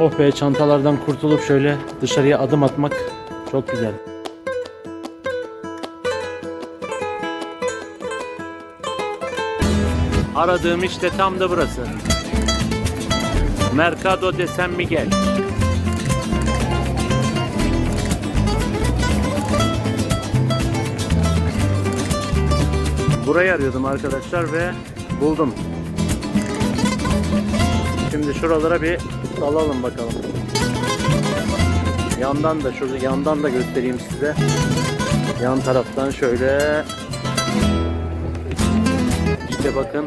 Oh be çantalardan kurtulup şöyle dışarıya adım atmak çok güzel. Aradığım işte tam da burası. Mercado de San Miguel. Burayı arıyordum arkadaşlar ve buldum. Şimdi şuralara bir dalalım bakalım. Yandan da şurada yandan da göstereyim size. Yan taraftan şöyle işte bakın.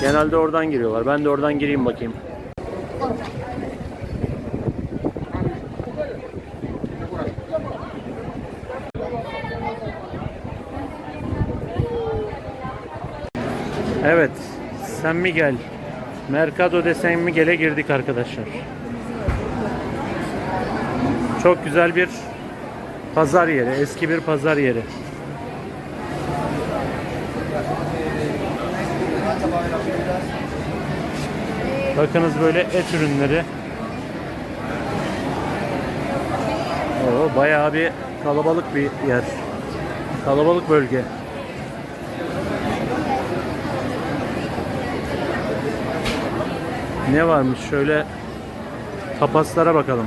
Genelde oradan giriyorlar. Ben de oradan gireyim bakayım. Evet. San Miguel. Mercado de San Miguel'e girdik arkadaşlar. Çok güzel bir pazar yeri. Eski bir pazar yeri. Bakınız böyle et ürünleri. Oo, bayağı bir kalabalık bir yer. Kalabalık bölge. Ne varmış şöyle tapaslara bakalım.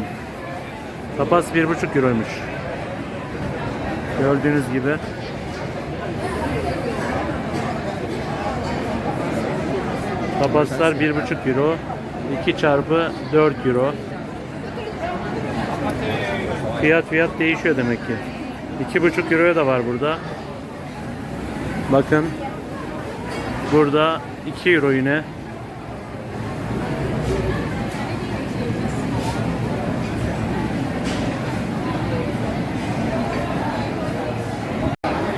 Tapas 1,5 euroymuş. Gördüğünüz gibi. Tapaslar 1,5 euro. 2 çarpı 4 euro. Fiyat fiyat değişiyor demek ki. 2,5 euroya da var burada. Bakın. Burada 2 euro yine.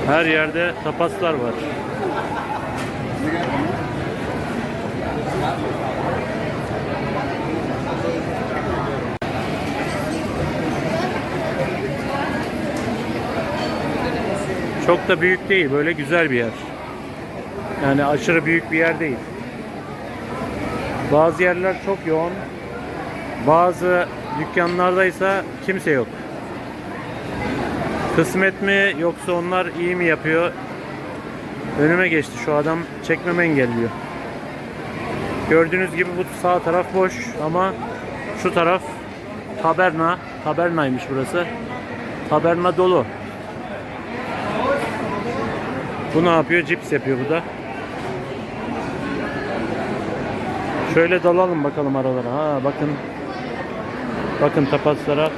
Her yerde tapaslar var. Çok da büyük değil, böyle güzel bir yer. Yani aşırı büyük bir yer değil. Bazı yerler çok yoğun. Bazı dükkanlarda ise kimse yok. Kısmet mi yoksa onlar iyi mi yapıyor? Önüme geçti şu adam çekmemi engelliyor. Gördüğünüz gibi bu sağ taraf boş ama şu taraf taberna. Tabernaymış burası. Taberna dolu. Bu ne yapıyor? Cips yapıyor bu da. Şöyle dalalım bakalım aralara. Ha bakın. Bakın tapaslara.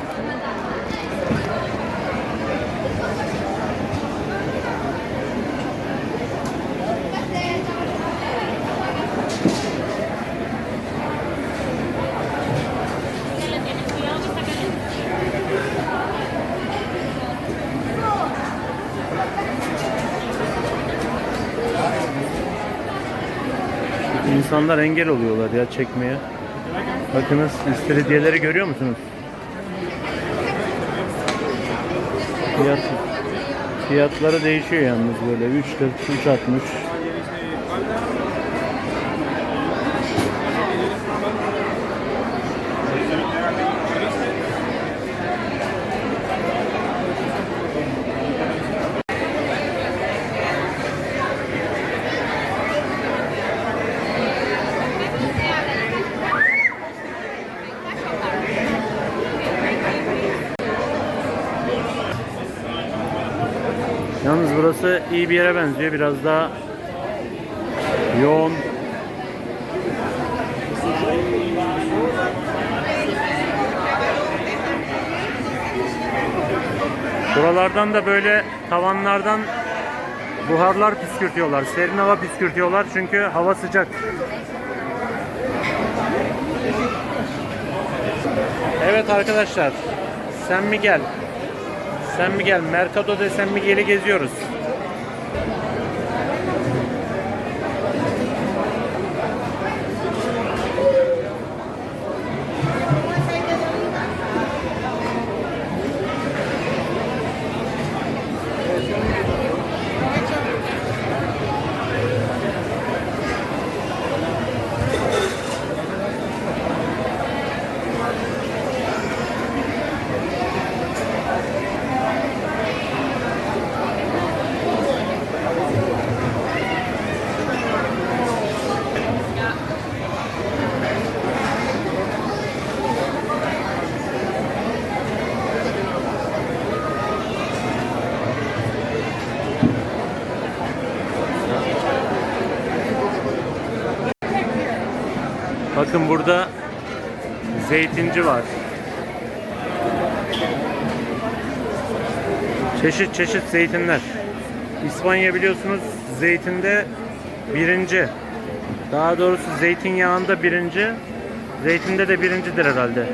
İnsanlar engel oluyorlar ya çekmeye. Bakınız istiridyeleri görüyor musunuz? Fiyat, fiyatları değişiyor yalnız böyle 3.40, 3.60. Yalnız burası iyi bir yere benziyor. Biraz daha yoğun. Buralardan da böyle tavanlardan buharlar püskürtüyorlar. Serin hava püskürtüyorlar çünkü hava sıcak. Evet arkadaşlar. San Miguel. San Miguel, Mercado de San Miguel'i geziyoruz. Bakın burada zeytinci var. Çeşit çeşit zeytinler. İspanya biliyorsunuz zeytinde birinci. Daha doğrusu zeytinyağında birinci. Zeytinde de birincidir herhalde.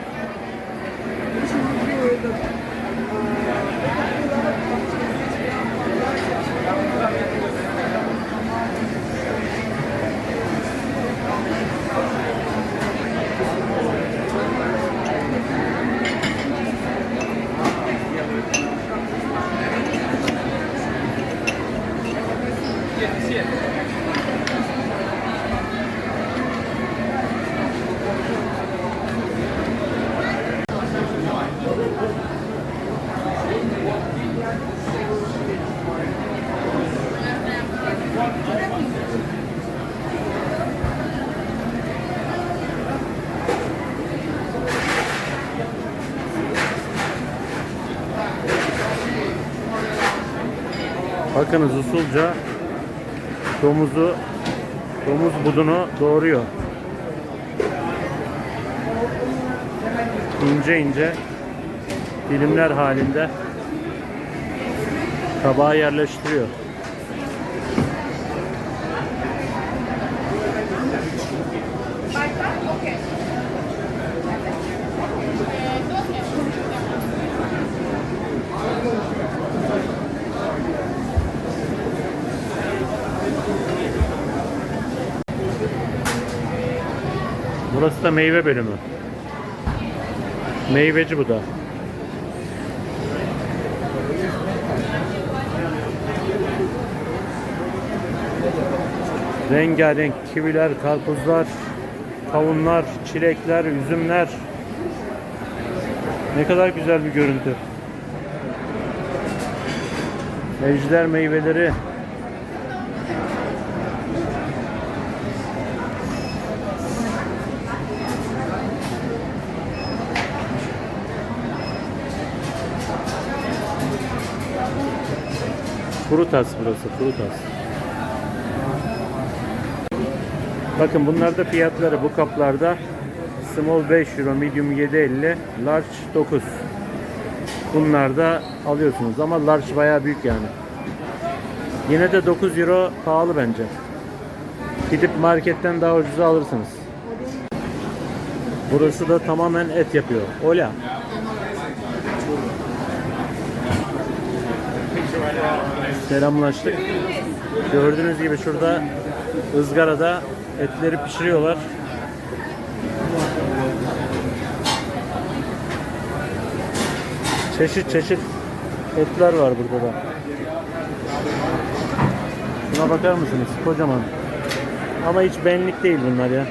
Bakınız usulca domuzu domuz budunu doğuruyor. İnce ince dilimler halinde tabağa yerleştiriyor. Burası da meyve bölümü. Meyveci bu da. Rengarenk kiviler, karpuzlar, kavunlar, çilekler, üzümler. Ne kadar güzel bir görüntü. Ejder meyveleri. Frutas burası, Frutas. Bakın bunlar da fiyatları bu kaplarda small 5 euro, medium 7.50, large 9. Bunlar da alıyorsunuz ama large bayağı büyük yani. Yine de 9 euro pahalı bence. Gidip marketten daha ucuza alırsınız. Burası da tamamen et yapıyor. Ola. Selamlaştık. Gördüğünüz gibi şurada ızgarada etleri pişiriyorlar. Çeşit çeşit etler var burada da. Şuna bakar mısınız? Kocaman. Ama hiç benlik değil bunlar ya.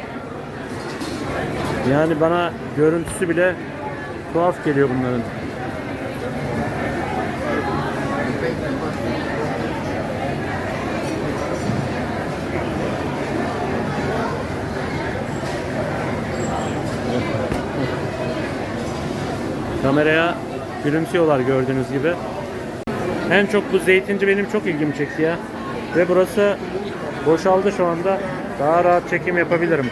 Yani bana görüntüsü bile tuhaf geliyor bunların. Kameraya gülümsüyorlar gördüğünüz gibi. En çok bu zeytinci benim çok ilgimi çekti ya. Ve burası boşaldı şu anda. Daha rahat çekim yapabilirim.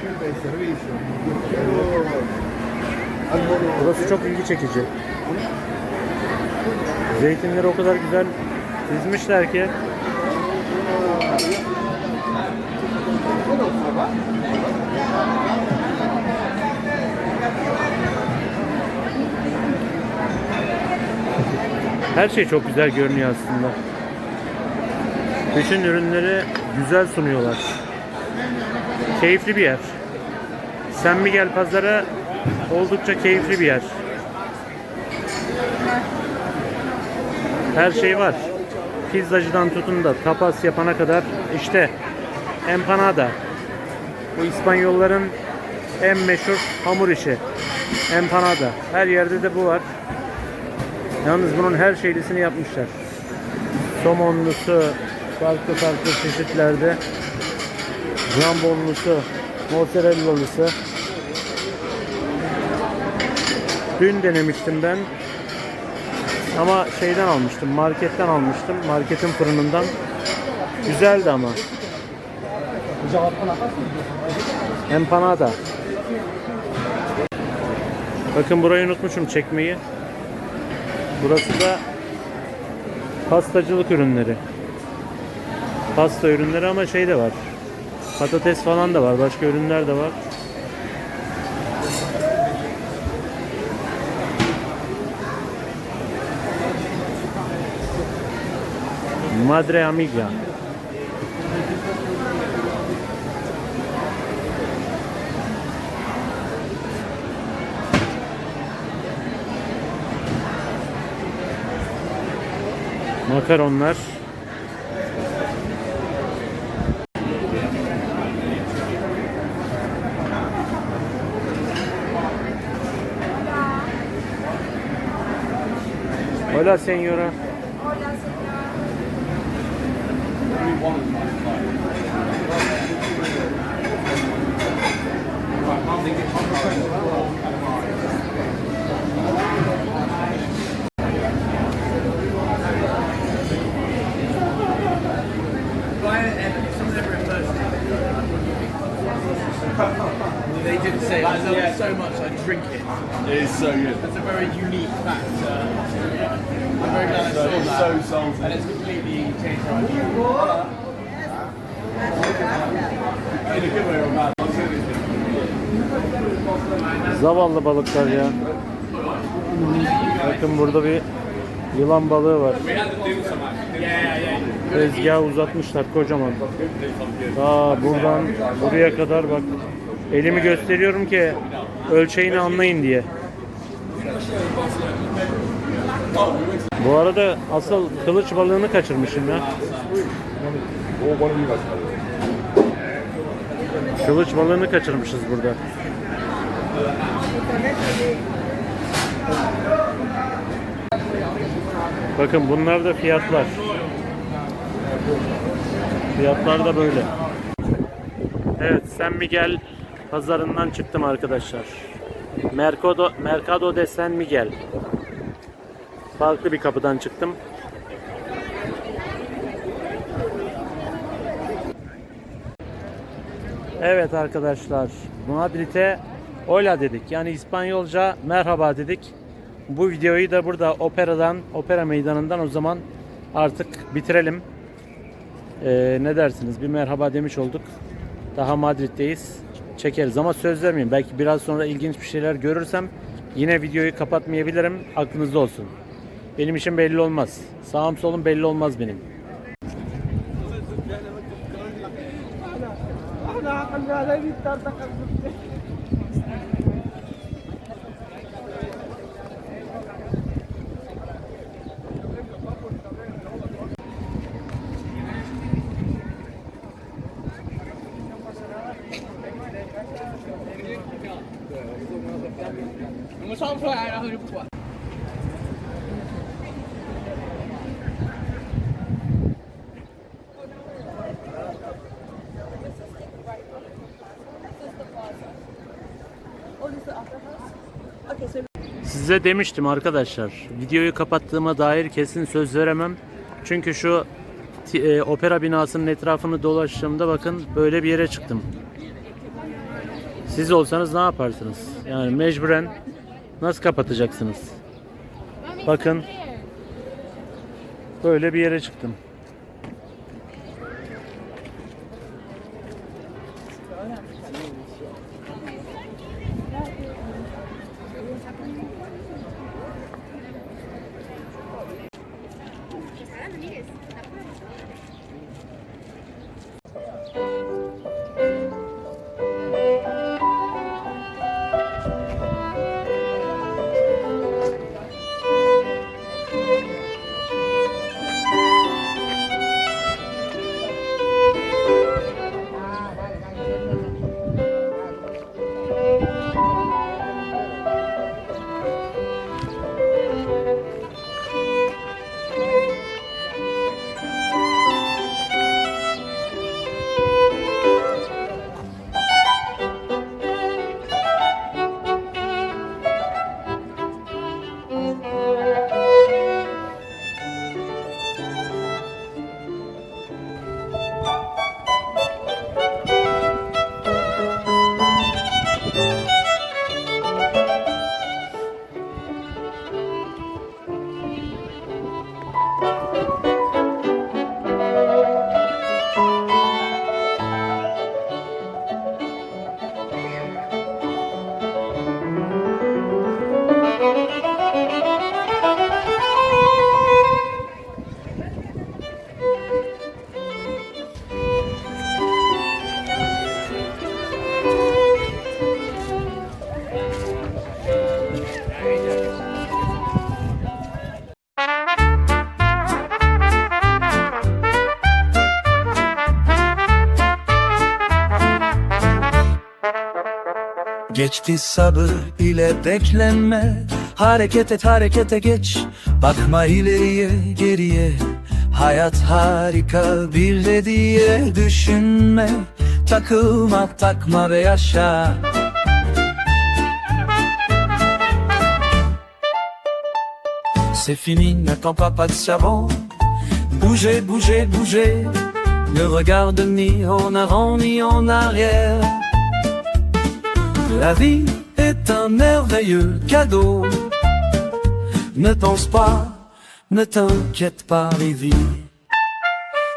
Burası çok ilgi çekici. Zeytinleri o kadar güzel dizmişler ki. Her şey çok güzel görünüyor aslında. Bütün ürünleri güzel sunuyorlar. Keyifli bir yer. Sen mi gel pazara oldukça keyifli bir yer. Her şey var. Pizzacıdan tutun da tapas yapana kadar işte empanada. Bu İspanyolların en meşhur hamur işi. Empanada. Her yerde de bu var. Yalnız bunun her şeylisini yapmışlar. Somonlusu, farklı farklı çeşitlerde. Jambonlusu, mozzarellalısı. Dün denemiştim ben. Ama şeyden almıştım, marketten almıştım. Marketin fırınından. Güzeldi ama. Empanada. Bakın burayı unutmuşum çekmeyi. Burası da pastacılık ürünleri. Pasta ürünleri ama şey de var. Patates falan da var. Başka ürünler de var. Madre Amiga. Makaronlar. Hola señora. They did say I love it so much I drink it. It is so good. That's a very unique fact. Uh, I'm very glad I saw It's that. so salty. and it's completely changed my view. In a good way or a bad. Zavallı balıklar ya. Bakın burada bir yılan balığı var. Tezgahı uzatmışlar kocaman. Aa buradan buraya kadar bak. Elimi gösteriyorum ki ölçeğini anlayın diye. Bu arada asıl kılıç balığını kaçırmışım ya. Kılıç balığını kaçırmışız burada. Bakın bunlar da fiyatlar. Fiyatlar da böyle. Evet, San Miguel pazarından çıktım arkadaşlar. Mercado, Mercado de San Miguel. Farklı bir kapıdan çıktım. Evet arkadaşlar, Madrid'e hola dedik. Yani İspanyolca merhaba dedik. Bu videoyu da burada operadan, opera meydanından o zaman artık bitirelim. Ee, ne dersiniz? Bir merhaba demiş olduk. Daha Madrid'deyiz. Çekeriz ama söz vermeyeyim. Belki biraz sonra ilginç bir şeyler görürsem yine videoyu kapatmayabilirim. Aklınızda olsun. Benim işim belli olmaz. Sağım solum belli olmaz benim. Size demiştim arkadaşlar. Videoyu kapattığıma dair kesin söz veremem. Çünkü şu e, opera binasının etrafını dolaştığımda bakın böyle bir yere çıktım. Siz olsanız ne yaparsınız? Yani mecburen nasıl kapatacaksınız? Bakın böyle bir yere çıktım. 2です。Geçti sabır ile beklenme. Hareket et harekete geç. Bakma ileriye geriye. Hayat harika bir de düşünme. Takılma takma ve yaşa. C'est fini, n'attends pas, pas de savon. Bougez, bougez, bougez. Ne regarde ni en avant ni en arrière La vie est un merveilleux cadeau. Ne pense pas, ne t'inquiète pas, Lévi.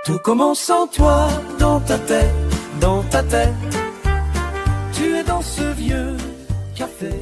Tout commence en toi, dans ta tête, dans ta tête. Tu es dans ce vieux café